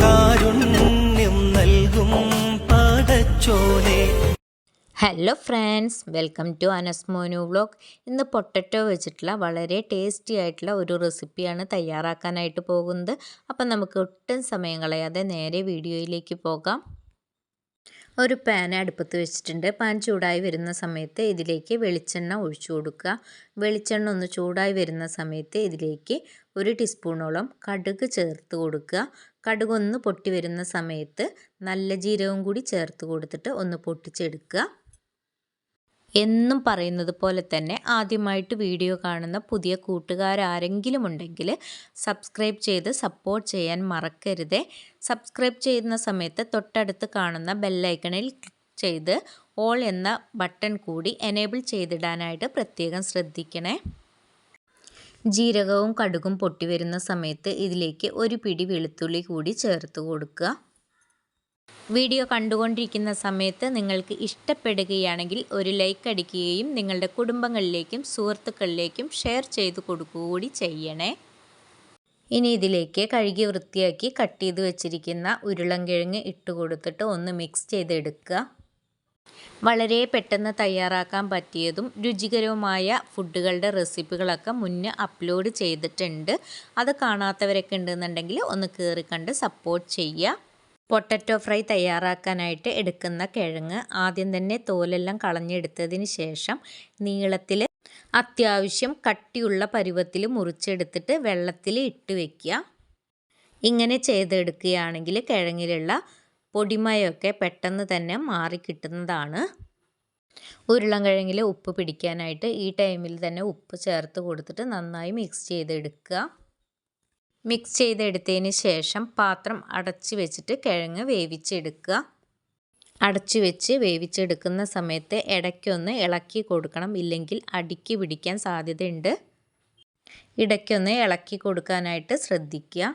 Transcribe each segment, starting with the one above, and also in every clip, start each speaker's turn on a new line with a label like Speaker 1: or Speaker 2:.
Speaker 1: കാരുണ്യം നൽകും
Speaker 2: hello friends welcome to അനസ്മോനു വ്ളോഗ് ഇന്ന് പൊട്ടറ്റോ വെച്ചിട്ടുള്ള വളരെ ടേസ്റ്റി ആയിട്ടുള്ള ഒരു റെസിപ്പിയാണ് തയ്യാറാക്കാനായിട്ട് പോകുന്നത്. അപ്പം നമുക്ക് ഒട്ടും സമയം കളയാതെ നേരെ വീഡിയോയിലേക്ക് പോകാം. ഒരു പാൻ അടുപ്പത്ത് വെച്ചിട്ടുണ്ട്. പാൻ ചൂടായി വരുന്ന സമയത്ത് ഇതിലേക്ക് വെളിച്ചെണ്ണ ഒഴിച്ചു കൊടുക്കുക. വെളിച്ചെണ്ണ ഒന്ന് ചൂടായി വരുന്ന സമയത്ത് ഇതിലേക്ക് ഒരു ടീസ്പൂണോളം കടുക് ചേർത്ത് കൊടുക്കുക. കടുക് ഒന്ന് പൊട്ടി വരുന്ന സമയത്ത് നല്ല ജീരകം കൂടി ചേർത്ത് കൊടുത്തിട്ട് ഒന്ന് പൊട്ടിച്ചെടുക്കുക. എന്നും പറയുന്നത് പോലെ തന്നെ ആദ്യമായിട്ട് വീഡിയോ കാണുന്ന പുതിയ കൂട്ടുകാരാരെങ്കിലും ഉണ്ടെങ്കിൽ സബ്സ്ക്രൈബ് ചെയ്ത് സപ്പോർട്ട് ചെയ്യാൻ മറക്കരുതേ. സബ്സ്ക്രൈബ് ചെയ്യുന്ന സമയത്ത് തൊട്ടടുത്ത് കാണുന്ന ബെല്ലൈക്കണിൽ ക്ലിക്ക് ചെയ്ത് ഓൾ എന്ന ബട്ടൺ കൂടി എനേബിൾ ചെയ്തിടാനായിട്ട് പ്രത്യേകം ശ്രദ്ധിക്കണേ. ജീരകവും കടുകും പൊട്ടി വരുന്ന സമയത്ത് ഇതിലേക്ക് ഒരു പിടി വെളുത്തുള്ളി കൂടി ചേർത്ത് കൊടുക്കുക. വീഡിയോ കണ്ടുകൊണ്ടിരിക്കുന്ന സമയത്ത് നിങ്ങൾക്ക് ഇഷ്ടപ്പെടുകയാണെങ്കിൽ ഒരു ലൈക്ക് അടിക്കുകയും നിങ്ങളുടെ കുടുംബങ്ങളിലേക്കും സുഹൃത്തുക്കളിലേക്കും ഷെയർ ചെയ്ത് കൊടുക്കുകകൂടി ചെയ്യണേ. ഇനി ഇതിലേക്ക് കഴുകി വൃത്തിയാക്കി കട്ട് ചെയ്ത് വെച്ചിരിക്കുന്ന ഉരുളൻകിഴങ്ങ് ഇട്ട് കൊടുത്തിട്ട് ഒന്ന് മിക്സ് ചെയ്തെടുക്കുക. വളരെ പെട്ടെന്ന് തയ്യാറാക്കാൻ പറ്റിയതും രുചികരവുമായ ഫുഡുകളുടെ റെസിപ്പികളൊക്കെ മുന്നേ അപ്ലോഡ് ചെയ്തിട്ടുണ്ട്. അത് കാണാത്തവരൊക്കെ ഉണ്ടെന്നുണ്ടെങ്കിൽ ഒന്ന് കയറി കണ്ട് സപ്പോർട്ട് ചെയ്യുക. പൊട്ടറ്റോ ഫ്രൈ തയ്യാറാക്കാനായിട്ട് എടുക്കുന്ന കിഴങ്ങ് ആദ്യം തന്നെ തോലെല്ലാം കളഞ്ഞെടുത്തതിന് ശേഷം നീളത്തിൽ അത്യാവശ്യം കട്ടിയുള്ള പരുവത്തിൽ മുറിച്ചെടുത്തിട്ട് വെള്ളത്തിൽ ഇട്ട് വയ്ക്കുക ഇങ്ങനെ ചെയ്തെടുക്കുകയാണെങ്കിൽ കിഴങ്ങിലുള്ള പൊടിമയൊക്കെ പെട്ടെന്ന് തന്നെ മാറിക്കിട്ടുന്നതാണ് ഉരുളൻകിഴങ്ങിൽ ഉപ്പ് പിടിക്കാനായിട്ട് ഈ ടൈമിൽ തന്നെ ഉപ്പ് ചേർത്ത് കൊടുത്തിട്ട് നന്നായി മിക്സ് ചെയ്തെടുക്കുക. മിക്സ് ചെയ്തെടുത്തതിന് ശേഷം പാത്രം അടച്ചു വെച്ചിട്ട് കിഴങ്ങ് വേവിച്ചെടുക്കുക. അടച്ചു വെച്ച് വേവിച്ചെടുക്കുന്ന സമയത്ത് ഇടയ്ക്കൊന്ന് ഇളക്കി കൊടുക്കണം. ഇല്ലെങ്കിൽ അടുക്കി പിടിക്കാൻ സാധ്യതയുണ്ട്. ഇടയ്ക്കൊന്ന് ഇളക്കി കൊടുക്കാനായിട്ട് ശ്രദ്ധിക്കുക.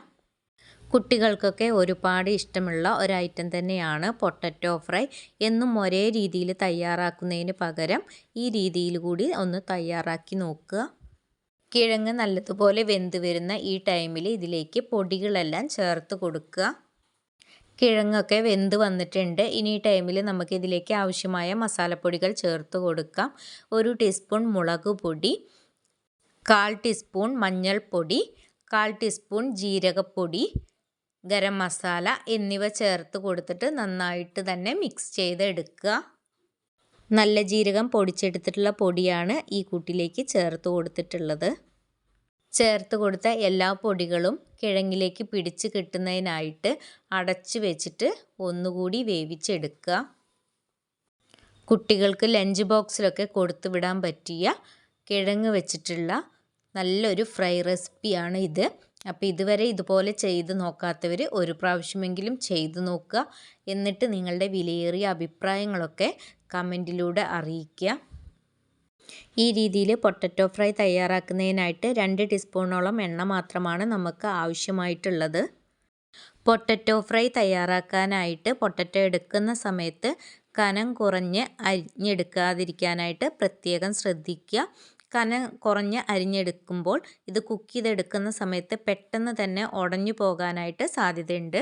Speaker 2: കുട്ടികൾക്കൊക്കെ ഒരുപാട് ഇഷ്ടമുള്ള ഒരു ഐറ്റം തന്നെയാണ് പൊട്ടറ്റോ ഫ്രൈ. എന്നും ഒരേ രീതിയിൽ തയ്യാറാക്കുന്നതിന് പകരം ഈ രീതിയിൽ കൂടി ഒന്ന് തയ്യാറാക്കി നോക്കുക. കിഴങ്ങ് നല്ലതുപോലെ വെന്ത് വരുന്ന ഈ ടൈമിൽ ഇതിലേക്ക് പൊടികളെല്ലാം ചേർത്ത് കൊടുക്കുക. കിഴങ്ങൊക്കെ വെന്ത് വന്നിട്ടുണ്ട്. ഇനി ഈ ടൈമിൽ നമുക്ക് ഇതിലേക്ക് ആവശ്യമായ മസാലപ്പൊടികൾ ചേർത്ത് കൊടുക്കാം. ഒരു ടീസ്പൂൺ മുളക് പൊടി കാൽ ടീസ്പൂൺ മഞ്ഞൾപ്പൊടി കാൽ ടീസ്പൂൺ ജീരകപ്പൊടി ഗരം മസാല എന്നിവ ചേർത്ത് കൊടുത്തിട്ട് നന്നായിട്ട് തന്നെ മിക്സ് ചെയ്തെടുക്കുക. നല്ല ജീരകം പൊടിച്ചെടുത്തിട്ടുള്ള പൊടിയാണ് ഈ കൂട്ടിലേക്ക് ചേർത്ത് കൊടുത്തിട്ടുള്ളത്. ചേർത്ത് കൊടുത്ത എല്ലാ പൊടികളും കിഴങ്ങിലേക്ക് പിടിച്ച് കിട്ടുന്നതിനായിട്ട് അടച്ചു വെച്ചിട്ട് ഒന്നുകൂടി വേവിച്ചെടുക്കുക. കുട്ടികൾക്ക് ലഞ്ച് ബോക്സിലൊക്കെ കൊടുത്തു വിടാൻ പറ്റിയ കിഴങ്ങ് വെച്ചിട്ടുള്ള നല്ലൊരു ഫ്രൈ റെസിപ്പിയാണ് ഇത്. അപ്പോൾ ഇതുവരെ ഇതുപോലെ ചെയ്ത് നോക്കാത്തവർ ഒരു പ്രാവശ്യമെങ്കിലും ചെയ്തു നോക്കുക. എന്നിട്ട് നിങ്ങളുടെ വിലയേറിയ അഭിപ്രായങ്ങളൊക്കെ കമന്റിലൂടെ അറിയിക്കുക. ഈ രീതിയിൽ പൊട്ടറ്റോ ഫ്രൈ തയ്യാറാക്കുന്നതിനായിട്ട് രണ്ട് ടീസ്പൂണോളം എണ്ണ മാത്രമാണ് നമുക്ക് ആവശ്യമായിട്ടുള്ളത്. പൊട്ടറ്റോ ഫ്രൈ തയ്യാറാക്കാനായിട്ട് പൊട്ടറ്റോ എടുക്കുന്ന സമയത്ത് കനം കുറഞ്ഞ് അരിഞ്ഞെടുക്കാതിരിക്കാനായിട്ട് പ്രത്യേകം ശ്രദ്ധിക്കുക. കനം കുറഞ്ഞ് അരിഞ്ഞെടുക്കുമ്പോൾ ഇത് കുക്ക് ചെയ്തെടുക്കുന്ന സമയത്ത് പെട്ടെന്ന് തന്നെ ഉടഞ്ഞു പോകാനായിട്ട് സാധ്യതയുണ്ട്.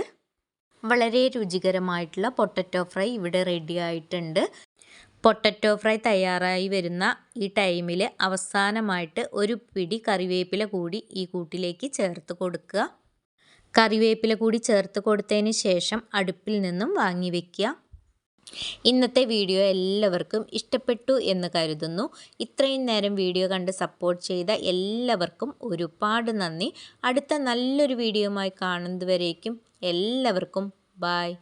Speaker 2: വളരെ രുചികരമായിട്ടുള്ള പൊട്ടറ്റോ ഫ്രൈ ഇവിടെ റെഡി ആയിട്ടുണ്ട്. പൊട്ടറ്റോ ഫ്രൈ തയ്യാറായി വരുന്ന ഈ ടൈമിൽ അവസാനമായിട്ട് ഒരു പിടി കറിവേപ്പില കൂടി ഈ കൂട്ടിലേക്ക് ചേർത്ത് കൊടുക്കുക. കറിവേപ്പില കൂടി ചേർത്ത് കൊടുത്തതിന് ശേഷം അടുപ്പിൽ നിന്നും വാങ്ങി വയ്ക്കുക ഇന്നത്തെ വീഡിയോ എല്ലാവർക്കും ഇഷ്ടപ്പെട്ടു എന്ന് കരുതുന്നു. ഇത്രയും നേരം വീഡിയോ കണ്ട് സപ്പോർട്ട് ചെയ്ത എല്ലാവർക്കും ഒരുപാട് നന്ദി. അടുത്ത നല്ലൊരു വീഡിയോയുമായി കാണുന്നതുവരേക്കും എല്ലാവർക്കും ബായ്